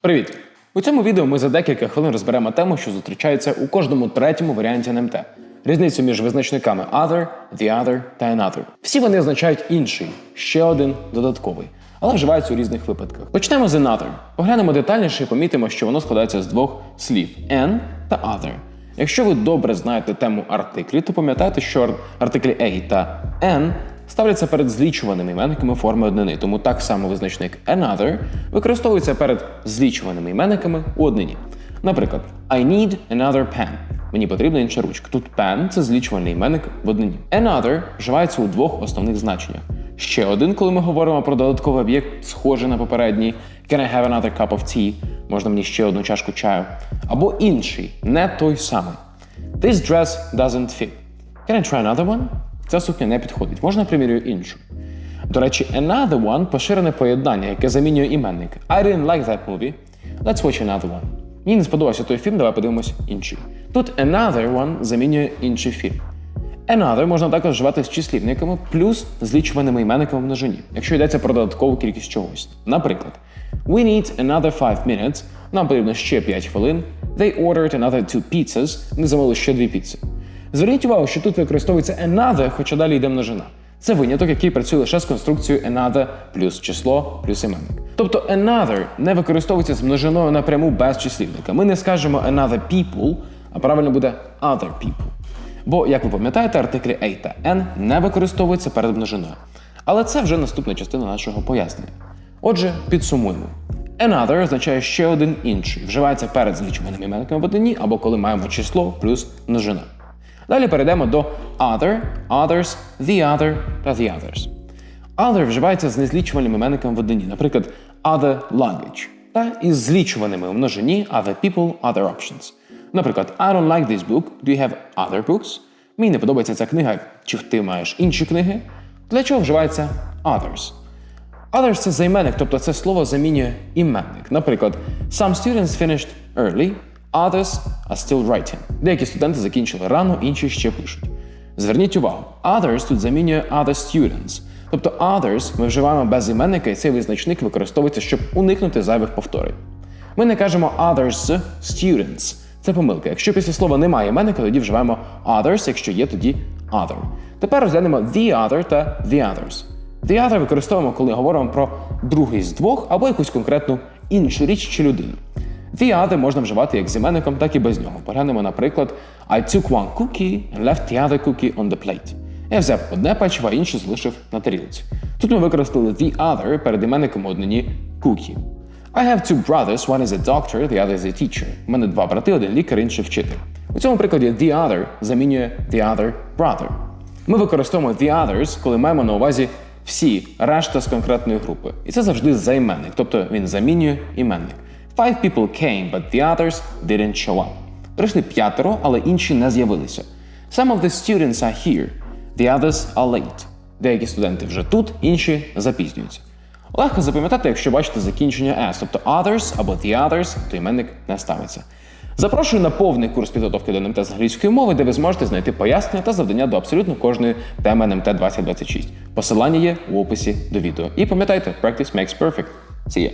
Привіт! У цьому відео ми за декілька хвилин розберемо тему, що зустрічається у кожному третьому варіанті НМТ. Різницю між визначниками other, the other та another. Всі вони означають інший, ще один додатковий, але вживаються у різних випадках. Почнемо з another. Поглянемо детальніше і помітимо, що воно складається з двох слів an та other. Якщо ви добре знаєте тему артиклі, то пам'ятайте, що артиклі a та an ставляться перед злічуваними іменниками форми однини, тому так само визначник another використовується перед злічуваними іменниками у однині. Наприклад, I need another pen. Мені потрібна інша ручка. Тут pen – це злічувальний іменник в однині. Another вживається у двох основних значеннях. Ще один, коли ми говоримо про додатковий об'єкт, схожий на попередній Can I have another cup of tea? Можна мені ще одну чашку чаю. Або інший, не той самий. This dress doesn't fit. Can I try another one? Ця сукня не підходить. Можна примірюю іншу. До речі, another one поширене поєднання, яке замінює іменник. I didn't like that movie. Let's watch another one. Мені не сподобався той фільм, давай подивимось інший. Тут another one замінює інший фільм. Another можна також вживати з числівниками плюс злічуваними іменниками в множині, якщо йдеться про додаткову кількість чогось. Наприклад, We need another 5 minutes. Нам потрібно ще 5 хвилин. They ordered another two pizzas. Ми замовили ще дві піци. Зверніть увагу, що тут використовується another, хоча далі йде множина. Це виняток, який працює лише з конструкцією another плюс число плюс іменник. Тобто another не використовується з множиною напряму без числівника. Ми не скажемо another people, а правильно буде other people. Бо, як ви пам'ятаєте, артиклі A та N не використовуються перед множиною. Але це вже наступна частина нашого пояснення. Отже, підсумуємо. Another означає ще один інший, вживається перед злічуваними іменниками в однині або коли маємо число плюс множина. Далі перейдемо до other, others, the other та the others. Other вживається з незлічуваними іменниками в однині, наприклад, other luggage, та із злічуваними у множині other people, other options. Наприклад, I don't like this book. Do you have other books? Мені не подобається ця книга. Чи ти маєш інші книги? Для чого вживається others? Others – це займенник, тобто це слово замінює іменник. Наприклад, some students finished early, others are still writing. Деякі студенти закінчили рано, інші ще пишуть. Зверніть увагу, others тут замінює other students. Тобто others ми вживаємо без іменника, і цей визначник використовується, щоб уникнути зайвих повторень. Ми не кажемо others students. Це помилка. Якщо після слова немає іменника, тоді вживаємо others, якщо є, тоді other. Тепер розглянемо the other та the others. The other використовуємо, коли говоримо про другий з двох або якусь конкретну іншу річ чи людину. The other можна вживати як з іменником, так і без нього. Поглянемо, наприклад, I took one cookie and left the other cookie on the plate. Я взяв одне печиво, а інше залишив на тарілці. Тут ми використали the other перед іменником у однині cookie. I have two brothers, one is a doctor, the other is a teacher. У мене два брати, один лікар, інший вчитель. У цьому прикладі the other замінює the other brother. Ми використовуємо the others, коли маємо на увазі всі решта з конкретної групи. І це завжди займенник, тобто він замінює іменник. Five people came, but the others didn't show up. Прийшли п'ятеро, але інші не з'явилися. Some of the students are here, the others are late. Деякі студенти вже тут, інші запізнюються. Легко запам'ятати, якщо бачите закінчення S, тобто others або the others, то іменник не ставиться. Запрошую на повний курс підготовки до НМТ з англійської мови, де ви зможете знайти пояснення та завдання до абсолютно кожної теми НМТ 2026. Посилання є у описі до відео. І пам'ятайте, practice makes perfect. See ya!